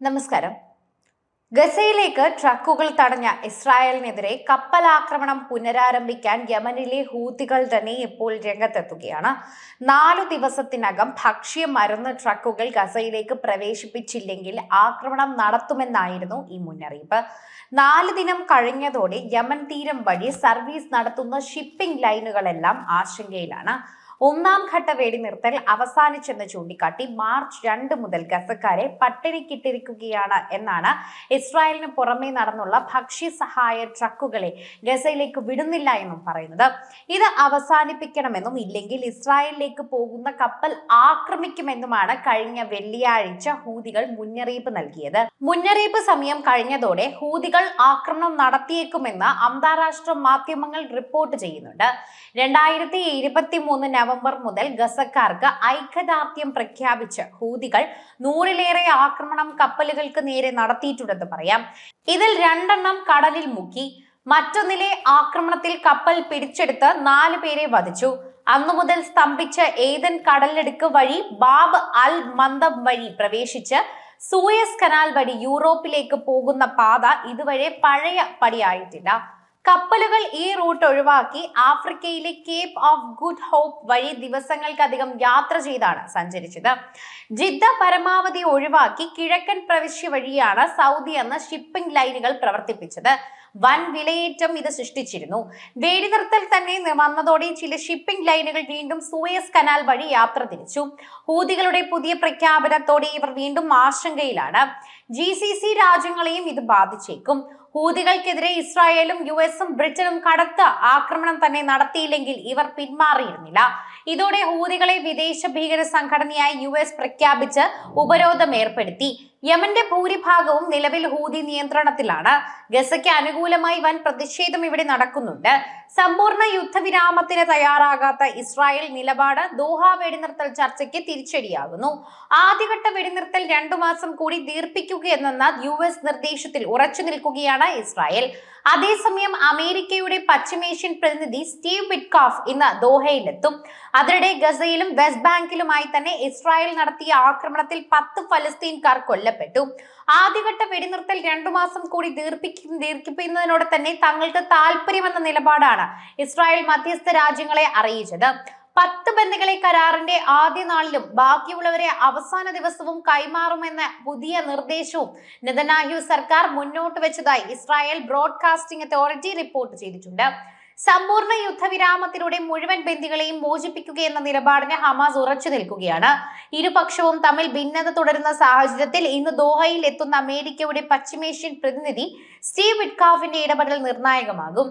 നമസ്കാരം. ഗസയിലേക്ക് ട്രക്കുകൾ തടഞ്ഞ ഇസ്രായേലിനെതിരെ കപ്പലാക്രമണം പുനരാരംഭിക്കാൻ യമനിലെ ഹൂത്തികൾ തന്നെ ഇപ്പോൾ രംഗത്തെത്തുകയാണ്. നാലു ദിവസത്തിനകം ഭക്ഷ്യ മരുന്ന് ട്രക്കുകൾ ഗസയിലേക്ക് പ്രവേശിപ്പിച്ചില്ലെങ്കിൽ ആക്രമണം നടത്തുമെന്നായിരുന്നു ഈ മുന്നറിയിപ്പ്. നാല് ദിനം കഴിഞ്ഞതോടെ യമൻ തീരം വഴി സർവീസ് നടത്തുന്ന ഷിപ്പിംഗ് ലൈനുകളെല്ലാം ആശങ്കയിലാണ്. ഒന്നാം ഘട്ട വെടിനിർത്തൽ അവസാനിച്ചെന്ന് ചൂണ്ടിക്കാട്ടി മാർച്ച് രണ്ട് മുതൽ ഗസക്കാരെ പട്ടിണിക്കിട്ടിരിക്കുകയാണ് എന്നാണ് ഇസ്രായേലിന് പുറമെ നടന്നുള്ള ഭക്ഷ്യ സഹായ ട്രക്കുകളെ ഗസയിലേക്ക് വിടുന്നില്ല എന്നും പറയുന്നത്. ഇത് അവസാനിപ്പിക്കണമെന്നും ഇല്ലെങ്കിൽ ഇസ്രായേലിലേക്ക് പോകുന്ന കപ്പൽ ആക്രമിക്കുമെന്നുമാണ് കഴിഞ്ഞ വെള്ളിയാഴ്ച ഹൂതികൾ മുന്നറിയിപ്പ് നൽകിയത്. മുന്നറിയിപ്പ് സമയം കഴിഞ്ഞതോടെ ഹൂതികൾ ആക്രമണം നടത്തിയേക്കുമെന്ന് അന്താരാഷ്ട്ര മാധ്യമങ്ങൾ റിപ്പോർട്ട് ചെയ്യുന്നുണ്ട്. രണ്ടായിരത്തി ഇരുപത്തി മൂന്ന് നവംബർ മുതൽ ഗസക്കാർക്ക് ഐക്യദാർഢ്യം പ്രഖ്യാപിച്ച് ഹൂതികൾ നൂറിലേറെ ആക്രമണം കപ്പലുകൾക്ക് നേരെ നടത്തിയിട്ടുണ്ടെന്ന് പറയാം. ഇതിൽ രണ്ടെണ്ണം കടലിൽ മുക്കി മറ്റൊന്നിലെ ആക്രമണത്തിൽ കപ്പൽ പിടിച്ചെടുത്ത് നാലു പേരെ വധിച്ചു. അന്നു മുതൽ സ്തംഭിച്ച ഏതൻ കടലെടുക്ക് വഴി ബാബ് അൽ മന്ദം വഴി പ്രവേശിച്ച് സൂയസ് കനാൽ വഴി യൂറോപ്പിലേക്ക് പോകുന്ന പാത ഇതുവരെ പഴയ പടിയായിട്ടില്ല. കപ്പലുകൾ ഈ റൂട്ട് ഒഴിവാക്കി ആഫ്രിക്കയിലെ കേപ്പ് ഓഫ് ഗുഡ് ഹോപ്പ് വഴി ദിവസങ്ങൾക്കധികം യാത്ര ചെയ്താണ് സഞ്ചരിച്ചത്. ജിദ്ദ പരമാവധി ഒഴിവാക്കി കിഴക്കൻ പ്രവിശ്യ വഴിയാണ് സൗദി എന്ന ഷിപ്പിംഗ് ലൈനുകൾ പ്രവർത്തിപ്പിച്ചത്. വൻ വിലയേറ്റം ഇത് സൃഷ്ടിച്ചിരുന്നു. വെടിനിർത്തൽ തന്നെ വന്നതോടെ ചില ഷിപ്പിംഗ് ലൈനുകൾ വീണ്ടും സൂയസ് കനാൽ വഴി യാത്ര തിരിച്ചു. ഹൂതികളുടെ പുതിയ പ്രഖ്യാപനത്തോടെ ഇവർ വീണ്ടും ആശങ്കയിലാണ്. ജി രാജ്യങ്ങളെയും ഇത് ബാധിച്ചേക്കും. ഹൂതികൾക്കെതിരെ ഇസ്രായേലും യു എസും ബ്രിട്ടനും കടുത്ത ആക്രമണം തന്നെ നടത്തിയില്ലെങ്കിൽ ഇവർ പിന്മാറിയിരുന്നില്ല. ഇതോടെ ഹൂതികളെ വിദേശ ഭീകര സംഘടനയായി യു എസ് പ്രഖ്യാപിച്ച് ഉപരോധം ഏർപ്പെടുത്തി. യമന്റെ ഭൂരിഭാഗവും നിലവിൽ ഹൂതി നിയന്ത്രണത്തിലാണ്. ഗസയ്ക്ക് അനുകൂലമായി വൻ പ്രതിഷേധം ഇവിടെ നടക്കുന്നുണ്ട്. സമ്പൂർണ യുദ്ധവിരാമത്തിന് തയ്യാറാകാത്ത ഇസ്രായേൽ നിലപാട് ദോഹ വെടിനിർത്തൽ ചർച്ചയ്ക്ക് തിരിച്ചടിയാകുന്നു. ആദ്യഘട്ട വെടിനിർത്തൽ രണ്ടു മാസം കൂടി ദീർഘിപ്പിക്കുകയെന്ന യു എസ് നിർദ്ദേശത്തിൽ ഉറച്ചു നിൽക്കുകയാണ് ഇസ്രായേൽ. അതേസമയം അമേരിക്കയുടെ പശ്ചിമേഷ്യൻ പ്രതിനിധി സ്റ്റീവ് വിറ്റ്കോഫ് ഇന്ന് ദോഹയിലെത്തും. അതിനിടെ ഗസയിലും വെസ്റ്റ് ബാങ്കിലുമായി തന്നെ ഇസ്രായേൽ നടത്തിയ ആക്രമണത്തിൽ പത്ത് ഫലസ്തീൻകാർ കൊല്ലപ്പെട്ടു. ആദ്യഘട്ട വെടിനിർത്തൽ രണ്ടു മാസം കൂടി ദീർപ്പിക്കും ദീർഘിപ്പിക്കുന്നതിനോട് തന്നെ തങ്ങൾക്ക് താല്പര്യമെന്ന നിലപാടാണ് ഇസ്രായേൽ മധ്യസ്ഥ രാജ്യങ്ങളെ അറിയിച്ചത്. പത്ത് ബന്ധുക്കളെ കരാറിന്റെ ആദ്യ നാളിലും ബാക്കിയുള്ളവരെ അവസാന ദിവസവും കൈമാറുമെന്ന പുതിയ നിർദ്ദേശവും നെതനാഹ്യു സർക്കാർ മുന്നോട്ട് വെച്ചതായി ഇസ്രായേൽ ബ്രോഡ്കാസ്റ്റിംഗ് അതോറിറ്റി റിപ്പോർട്ട് ചെയ്തിട്ടുണ്ട്. സമ്പൂർണ യുദ്ധവിരാമത്തിലൂടെ മുഴുവൻ ബന്ദികളെയും മോചിപ്പിക്കുക എന്ന നിലപാടിന് ഹമാസ് ഉറച്ചു നിൽക്കുകയാണ്. ഇരുപക്ഷവും തമ്മിൽ ഭിന്നത തുടരുന്ന സാഹചര്യത്തിൽ ഇന്ന് ദോഹയിൽ എത്തുന്ന അമേരിക്കയുടെ പശ്ചിമേഷ്യൻ പ്രതിനിധി സ്റ്റീവ് വിറ്റ്കാഫിന്റെ ഇടപെടൽ നിർണായകമാകും.